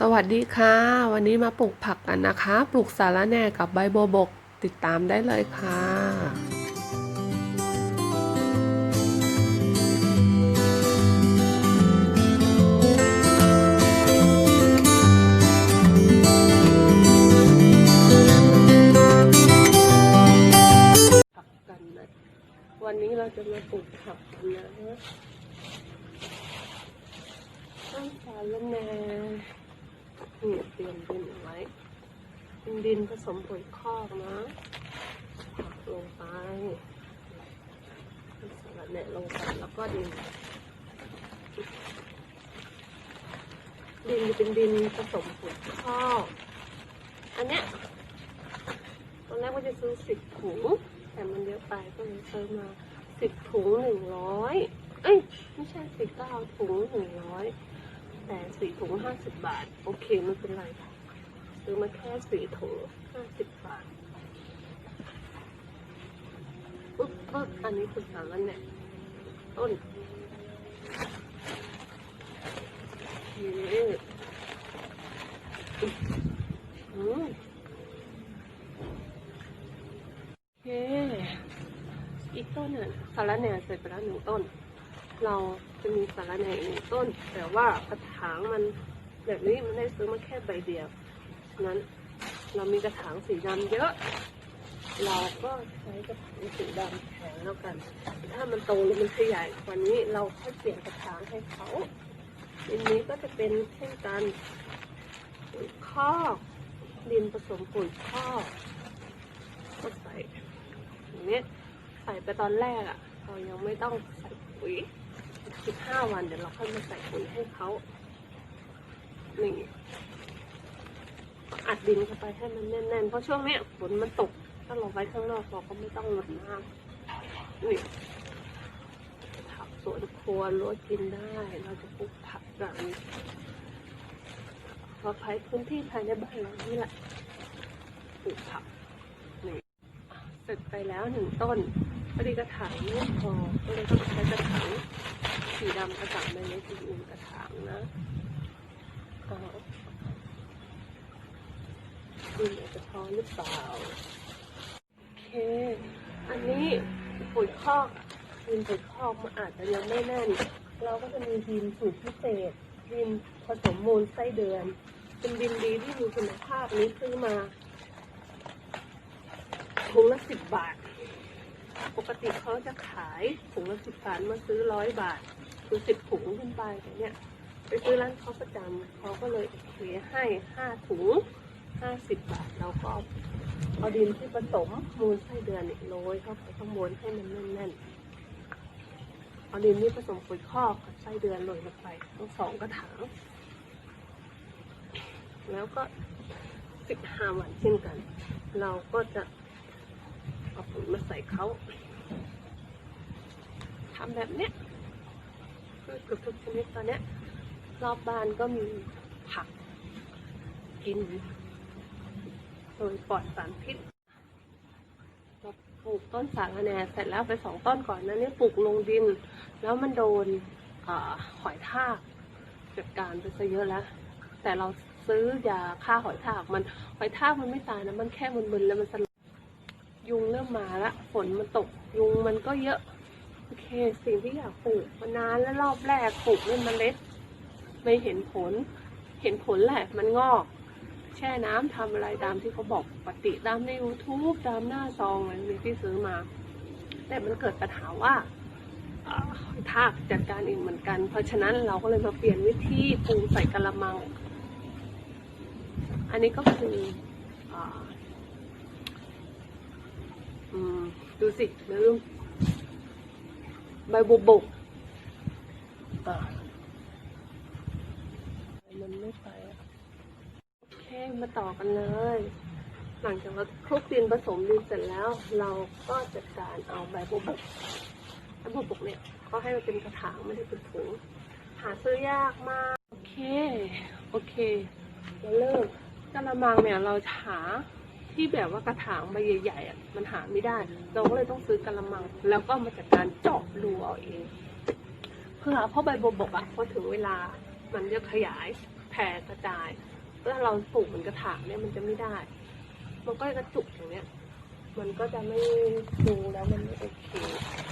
สวัสดีค่ะ วันนี้มาปลูกผักกันนะคะ ปลูกสาระแหน่กับใบบัวบกติดตามได้เลยค่ะวันนี้เราจะมาปลูกผักกันนะต้นสาระแหน่ นี่เตรียมดินเอาไว้ดินผสมปุ๋ยคอกนะผักลงไปสลัดแหน่ลงไปแล้วก็ดิน ดินจะเป็นดินผสมปุ๋ยคอกอันเนี้ยตอนแรกว่าจะซื้อสิบถุง แต่มันเยอะไปก็เลยซื้อมาสิบถุงหนึ่งร้อยเอ้ย ไม่ใช่สิบเก้าถุงหนึ่งร้อย แต่สี่ถุงห้าสิบบาท โอเคไม่เป็นไรซื้อมาแค่สี่ถุงห้าสิบบาทปึ๊บปึ๊บอันนี้คือสารแหน่ต้นนี่อืมโอเคอีกต้นน่ะสาระแหน่เสร็จไปแล้วหนึ่งต้น เราจะมีสาระแหน่อีกหนึ่งต้น แต่ว่ากระถางมันแบบนี้มันได้ซื้อมาแค่ใบเดียวฉะนั้นเรามีกระถางสีดำเยอะ เราก็ใช้กระถางสีดำแทนแล้วกัน ถ้ามันโตหรือมันขยายกว่านี้เราค่อยเปลี่ยนกระถางให้เขาดินนี้ก็จะเป็นเช่นกันปุ๋ยคอกดินผสมปุ๋ยคอกก็ใส่อย่างนี้ใส่ไปตอนแรกอะ่ะเรายังไม่ต้องใส่ปุ๋ย สิบห้าวันเดี๋ยวเราค่อยมาใส่ปุ๋ยให้เขานี่อัดดินเข้าไปให้มันแน่นๆ เพราะช่วงนี้ฝนมันตก ถ้าเราไว้ข้างนอกเราก็ไม่ต้องรดน้ำนี่ผักสวนครัวรั้วกินได้ เราจะปลูกผักกันเราใช้พื้นที่ภายในบ้านเรานี่แหละปลูกผักเสร็จไปแล้วหนึ่งต้นพอดีกระถางไม่พอก็เลยต้องใช้กระถาง สีดำกระถางใบเล็กอีกหนึ่งกระถางนะก็ดูอาจจะพอหรือเปล่า โอเค อันนี้ปุ๋ยคอกดินปุ๋ยคอกมันอาจจะยังไม่แน่น เราก็จะมีดินสูตรพิเศษ ดินผสมมูลไส้เดือน เป็นดินดีที่มีคุณภาพนี้ซื้อมาถุงละสิบบาท ปกติเขาจะขายถุงละสิบบาทมาซื้อร้อยบาท คือสิบถุงขึ้นไปแต่เนี่ย ไปซื้อร้านเขาประจำเขาก็เลยโอเคให้ห้าถุงห้าสิบบาทเราก็เอาดินที่ผสมมูลไส้เดือนเนี่ยโรยเข้าไปข้างบนให้มันแน่นๆเอาดินที่ผสมปุ๋ยคอกกับไส้เดือนโรยลงไปทั้งสองกระถางแล้วก็สิบห้าวันเช่นกัน เราก็จะเอาปุ๋ยมาใส่เขาทำแบบเนี้ย พืชเกือบทุกชนิดตอนเนี้ยรอบบ้านก็มีผักกินโดยปลอดสารพิษเราปลูกต้นสาระแหน่เสร็จแล้วไปสองต้นก่อนนะนี่ปลูกลงดิน แล้วมันโดนอหอยทากจัดการไปซะเยอะแล้ว แต่เราซื้อยาฆ่าหอยทากมันหอยทากมันไม่ตายนะมันแค่มึนๆแล้วมันสลบยุงเริ่มมาละฝนมันตกยุงมันก็เยอะ เคสิ่งที่อยากปลูกมานานแล้วรอบแรกปลูกด้วยเมล็ด ไม่เห็นผล เห็นผลแหละมันงอก แช่น้ำทำอะไรตามที่เขาบอกปกติตามใน YouTube ตามหน้าซองอะไรที่ซื้อมา แต่มันเกิดปัญหาว่าทากจัดการเองเหมือนกัน เพราะฉะนั้นเราก็เลยมาเปลี่ยนวิธีปรุงใส่กระมัง อันนี้ก็คือออดูสิลืม ใบบุบกอะมันไม่ไปอะโอเคมาต่อกันเลย หลังจากเราคลุกดินผสมดินเสร็จแล้ว เราก็จัดการเอาใบบุบกใบบุบกเนี่ยก็ให้มันเป็นกระถางไม่ได้เป็นถุงหาซื้อยากมาก โอเค โอเคเราเริ่มกระมังเนี่ยเราหา ที่แบบว่ากระถางใบใหญ่ๆอะมันหาไม่ได้ เราก็เลยต้องซื้อกระมัง แล้วก็มาจากการเจาะรูเอาเองเพื่อเพราะใบบัวบกอะพอถึงเวลามันจะขยายแผ่กระจายถ้าเราปลูกเหมือนกระถางเนี่ยมันจะไม่ได้ มันก็จะกระจุกอย่างเนี้ย มันก็จะไม่ดูแล้วมันไม่โอเค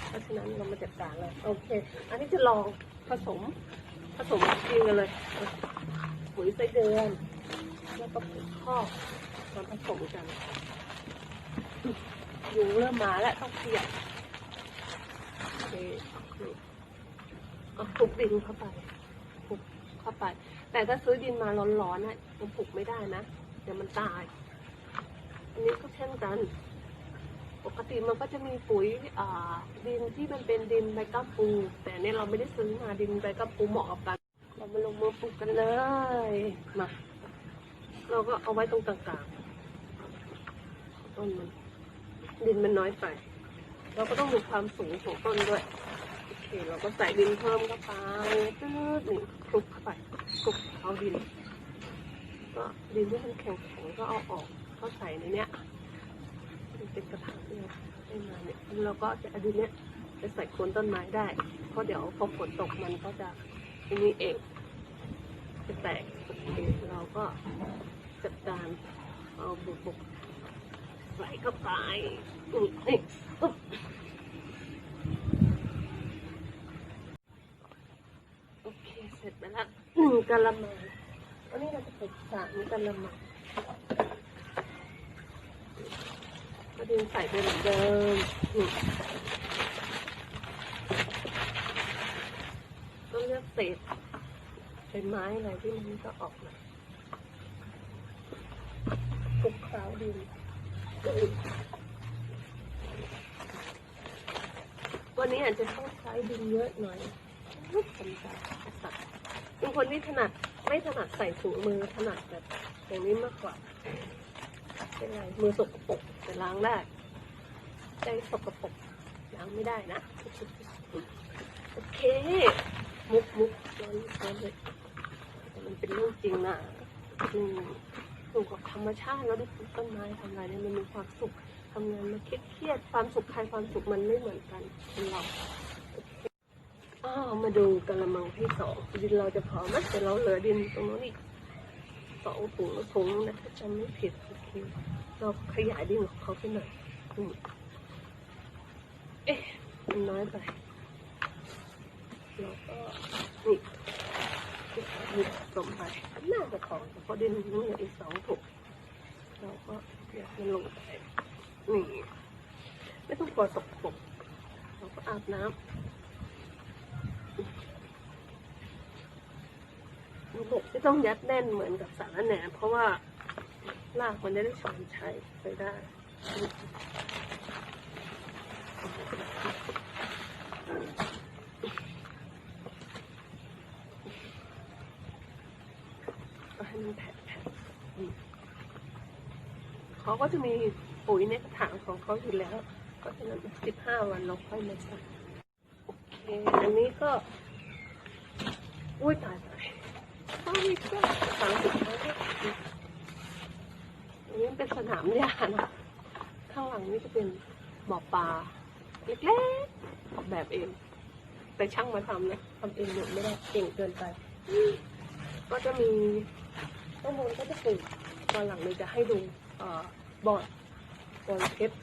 เพราะฉะนั้นเรามาจัดการเลยโอเค อันนี้จะลองผสมผสมจริงกันเลยปุ๋ยไส้เดือนแล้วก็ปุ๋ยคอก มาผสมกันยุงเริ่มมาแล้วต้องเปลี่ยนโอเคเอาปลูกดินเข้าไปปลูกเข้าไป แต่ถ้าซื้อดินมาร้อนๆน่ะมันปลูกไม่ได้นะ เดี๋ยวมันตาย อันนี้ก็เช่นกัน ปกติมันก็จะมีปุ๋ยดินที่มันเป็นดินใบกัมปู แต่เนี่ยเราไม่ได้ซื้อมาดินใบกัมปูเหมาะกับกันเรามาลงมือปลูกกันเลย มา เราก็เอาไว้ตรงกลางๆ ต้นมันดินมันน้อยไป เราก็ต้องดูความสูงของต้นด้วยโอเคเราก็ใส่ดินเพิ่มเข้าไปตืดหนึ่งคลุกเข้าไปคลุกเอาดิน ก็ดินที่มันแข็งๆก็เอาออกก็ใส่ในเนี้ยเป็นกระถางที่เราได้มาเนี่ยแล้วเราก็จะเอาดินเนี้ยไปใส่โคนต้นไม้ได้ เพราะเดี๋ยวพอฝนตกมันก็จะอันนี้เองจะแตกโอเคเราก็จัดการเอาบุกบุก ใส่เข้าไปโอเค เสร็จไปแล้วอืมกะละมังวันนี้เราจะปลูกสามกะละมังก็ดินใส่ไปเหมือนเดิมนี่ก็เลือกเศษเป็นไม้อะไรที่มันก็ออกมาปลุกขาวดิน วันนี้อาจจะต้องใช้ดินเยอะหน่อยลูกคนจสัตว์เป็นคนที่ถนัดไม่ถนัดใส่ถุงมือถนัดแบบอย่างนี้มากกว่า เป็นไรมือสกปรกแต่ล้างได้ใจสกปรกล้างไม่ได้นะ โอเค มุกมุกร้อนร้อนเลยแต่มันเป็นเรื่องจริงนะอืม อยู่กับธรรมชาติแล้วได้ปลูกต้นไม้ทำอะไรเนี่ยมันมีความสุขทำงานมาเครียดๆความสุขใครความสุขมันไม่เหมือนกันเป็นเราอ้าวมาดูกระมังที่สองดินเราจะพอไหมแต่เราเหลือดินตรงนู้นอีกสองถุงถุงนะถ้าจำไม่ผิดโอเคเราขยายดินของเขาไปหน่อยอืมเอ๊ะมันน้อยไปแล้วก็นี่ หยิบสมไปน่าจะพองแต่พอดินมันเหลืออีกสองถุงเราก็เดี๋ยวมันลงไปนี่ไม่ต้องกลัวตกปกเราก็อาบน้ำระบบไม่ต้องยัดแน่นเหมือนกับสารแหน่เพราะว่ารากมันจะได้ชอนชัยไปได้ ก็ให้มันแผ่นๆอืม เขาก็จะมีปุ๋ยในกระถางของเขาอยู่แล้ว ก็ฉะนั้นสิบห้าวันเราค่อยมาใส่โอเคอันนี้ก็ อุ้ยตายตายตายก็สามสิบห้าอันนี้เป็นสนามหญ้านะข้างหลังนี่จะเป็นบ่อปลาเล็กๆออกแบบเอง แต่ช่างมาทำนะทำเองหมดไม่ได้เก่งเกินไป ก็จะมีข้างบนก็จะปลูกตอนหลังเลยจะให้ดูเอ่อ บอดบอลเพชร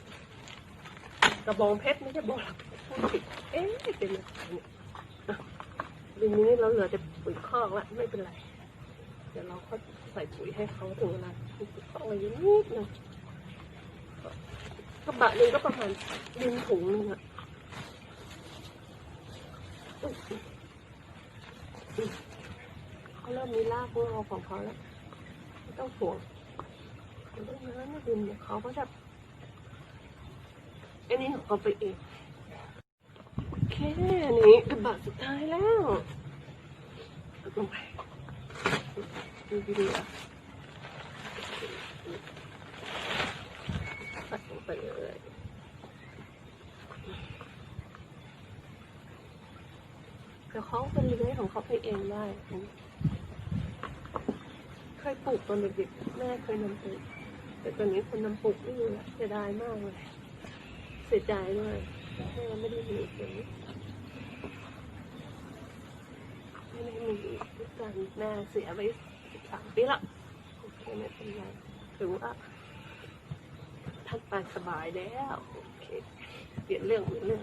กระบองเพชรไม่ใช่บอลพูดผิดเอ๊ะเป็นอะไรเนี่ยดีนนี้เราเหลือจะปุ๋ยคอกละไม่เป็นไร เดี๋ยวเราก็ใส่ปุ๋ยให้เขาถึงเวลาปุ๋ยคอกอะไรนิดนึงกระบะหนึ่งก็ประมาณดินถุงนึงอะเขาเริ่มมีรากเงาของเขาแล้ว ไม่ต้องห่วง องน้ำไม่ดินเดี๋ยวเขาก็จะอันนี้ของเขาไปเองโอเคอันนี้กระบะสุดท้ายแล้วลงไปดูวิดีโอใส่ลงไปเลยเดี๋ยวเขาเป็นเลื้อยของเขาไปเองได้เคยปลูกตอนเด็กๆแม่เคยนำป แต่ตอนนี้คนนำปลูกไม่อยู่แล้วเสียดายมากเลยเสียใจด้วยแม่ไม่ได้มีอีกเลยไม่ได้มีอีกทุกการแม่เสียไปสิบสามปีละโอเคไม่เป็นไรถือว่าท่านไปสบายแล้วโอเคเปลี่ยนเรื่องเปลี่ยนเรื่อง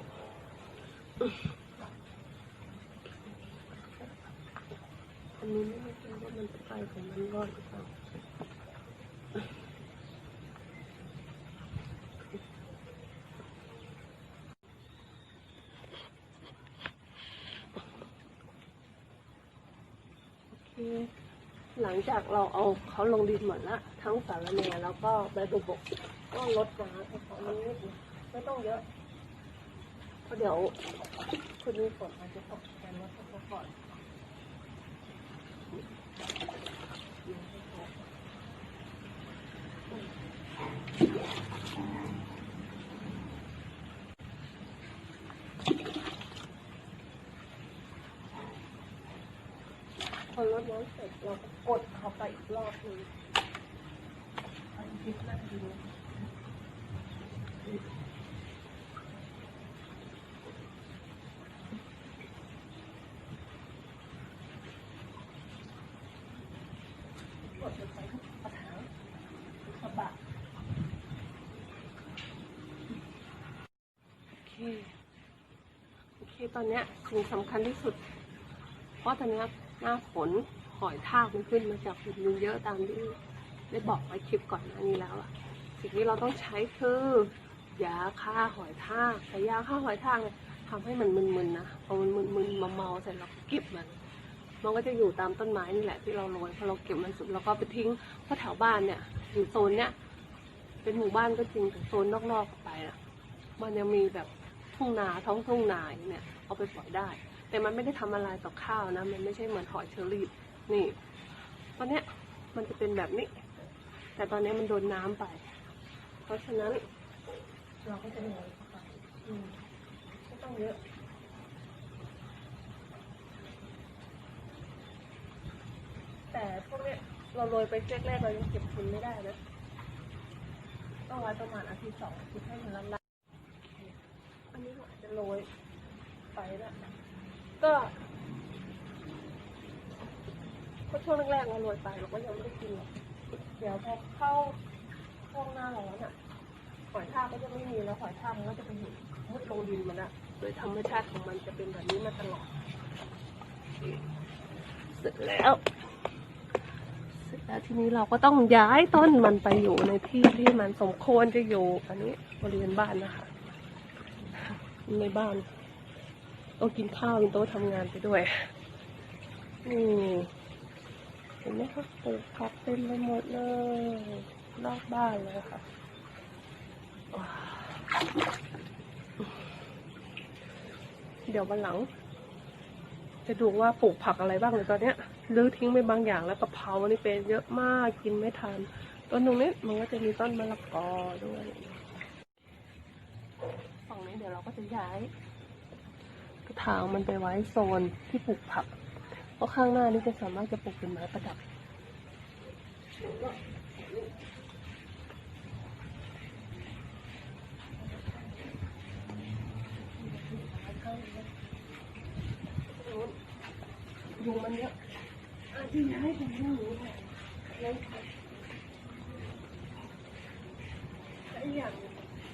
อันนี้ไม่แน่ใจว่ามันจะไปของมันรอดหรือเปล่า โอเค หลัง จากเราเอาเขาลงดินหมดละทั้งสารแหน่แล้วก็ใบบุบกก็ลดน้ำเพราะมันนิดนึงไม่ต้องเยอะเพราะเดี๋ยวคุณมีฝนอาจจะตกกันว่าเขาก่อน อลดน้ำเสร็จเราก็กดเขาไปอีกรอบหนึงอันนี้น่าจะดีนะกดลงไปทุกระถางกกระบะโอเค โอเค ตอนเนี้ยสิ่งสำคัญที่สุด เพราะตอนเนี้ย หน้าฝนหอยทากมันขึ้นมาจากหินเยอะตามที่ได้บอกไว้คลิปก่อนหน้านี้แล้วอะสิ่งที่เราต้องใช้คือยาฆ่าหอยทากแต่ยาฆ่าหอยทากเนี่ยทำให้มันมึนๆนะพอมันมึนๆเมาเสร็จเราก็เก็บมันมันก็จะอยู่ตามต้นไม้นี่แหละที่เราโรยพอเราเก็บมันสุดเราก็ไปทิ้งเพราะแถวบ้านเนี่ยอยู่โซนเนี้ยเป็นหมู่บ้านก็จริงแต่โซนนอกๆออกไปอะมันยังมีแบบทุ่งนาท้องทุ่งนาอย่างเนี่ยเอาไปปล่อยได้ แต่มันไม่ได้ทำอะไรต่อข้าวนะ มันไม่ใช่เหมือนหอยเชอรี่นี่ ตอนเนี้ยมันจะเป็นแบบนี้ แต่ตอนนี้มันโดนน้ำไป เพราะฉะนั้น เราก็จะโรยเข้าไปอืมไม่ต้องเยอะแต่พวกเนี้ยเราโรยไปแรกๆเรายังเก็บทุนไม่ได้นะต้องไว้ประมาณอาทิตย์สองอาทิตย์ให้มันละลายอันนี้เราอาจจะโรยไปแล้ว ก็ก็ช่วงแรกๆเราโรยไปเราก็ยังไม่ได้กินหรอกเดี๋ยวพอเข้าช่วงหน้าร้อนอะหอยทากก็จะไม่มีแล้วหอยทากมันก็จะไปอยู่มุดลงดินมันอะ โดยธรรมชาติของมันจะเป็นแบบนี้มาตลอด เสร็จแล้ว เสร็จแล้วทีนี้เราก็ต้องย้ายต้นมันไปอยู่ในที่ที่มันสมควรจะอยู่ อันนี้บริเวณบ้านนะคะ ในบ้าน ต้องกินข้าวกินโต๊ะทำงานไปด้วย นี่ เห็นไหมคะปลูกผักเต็มไปหมดเลยรอบบ้านเลยค่ะเดี๋ยววันหลัง จะดูว่าปลูกผักอะไรบ้างเลยตอนเนี้ยลื้อทิ้งไปบางอย่างแล้วกะเพรานี่เป็นเยอะมากกินไม่ทันต้นตรงนี้มันก็จะมีต้นมะละกอด้วยฝั่งนี้เดี๋ยวเราก็จะย้าย กระถางมันไปไว้โซนที่ปลูกผัก เพราะข้างหน้านี่จะสามารถจะปลูกเป็นไม้ประดับ ยุงมันเยอะอาจจะย้ายไปที่หนูแหละแล้วค่ะและอีกอย่าง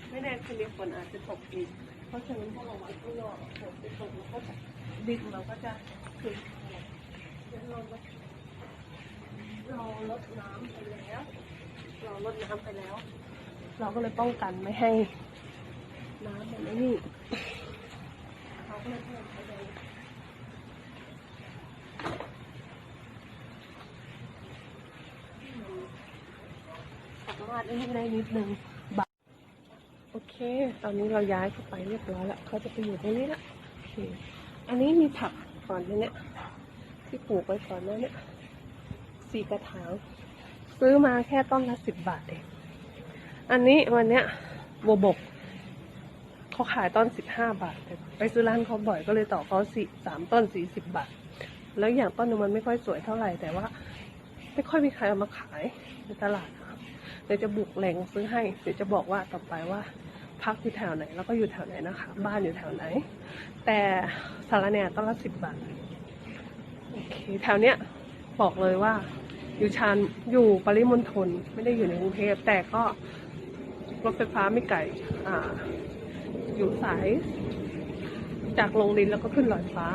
ไม่แน่คืนนี้ฝนอาจจะตกอีก เพราะฉะนั้นถ้าเราไว้ข้างนอกฝนจะตกแล้วก็จะดินเราก็จะขึ้นเดี๋ยวเราเราลดน้ำไปแล้ว เราลดน้ำไปแล้ว เราก็เลยป้องกันไม่ให้ น้ำมันไม่นี่เราก็เลยเพิ่มไปเลยสามารถได้ได้นิดนึง ตอนนี้เราย้ายเข้าไปเรียบร้อยแล้วเขาจะไปอยู่ตรงนี้ละโอเคอันนี้มีผักก่อนเนี้ยที่ปลูกไว้ก่อนหน้าเนี้ยสี่กระถางซื้อมาแค่ต้นละสิบบาทเองอันนี้วันเนี้ยบัวบกเขาขายต้นสิบห้าบาทแต่ไปซื้อร้านเขาบ่อยก็เลยต่อเขาสี่สามต้นสี่สิบบาท แล้วอย่างต้นนึงมันไม่ค่อยสวยเท่าไหร่แต่ว่า ไม่ค่อยมีใครเอามาขายในตลาดเดี๋ยวจะบุกแหล่งซื้อให้ เดี๋ยวจะบอกว่าต่อไปว่า พักอยู่แถวไหน แล้วก็อยู่แถวไหนนะคะ บ้านอยู่แถวไหน แต่สารแหน่ต้นละสิบบาทโอเคแถวเนี้ยบอกเลยว่า อยู่ชานอยู่ปริมณฑลไม่ได้อยู่ในกรุงเทพแต่ก็รถไฟฟ้าไม่ไกลอ่า อยู่สาย จากลงดินแล้วก็ขึ้นลอยฟ้า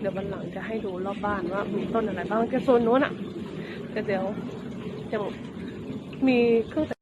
เดี๋ยววันหลังจะให้ดูรอบบ้านว่ามีต้นอะไรบ้างแค่โซนโน้นอะแต่เดี๋ยวยังมีเครื่อง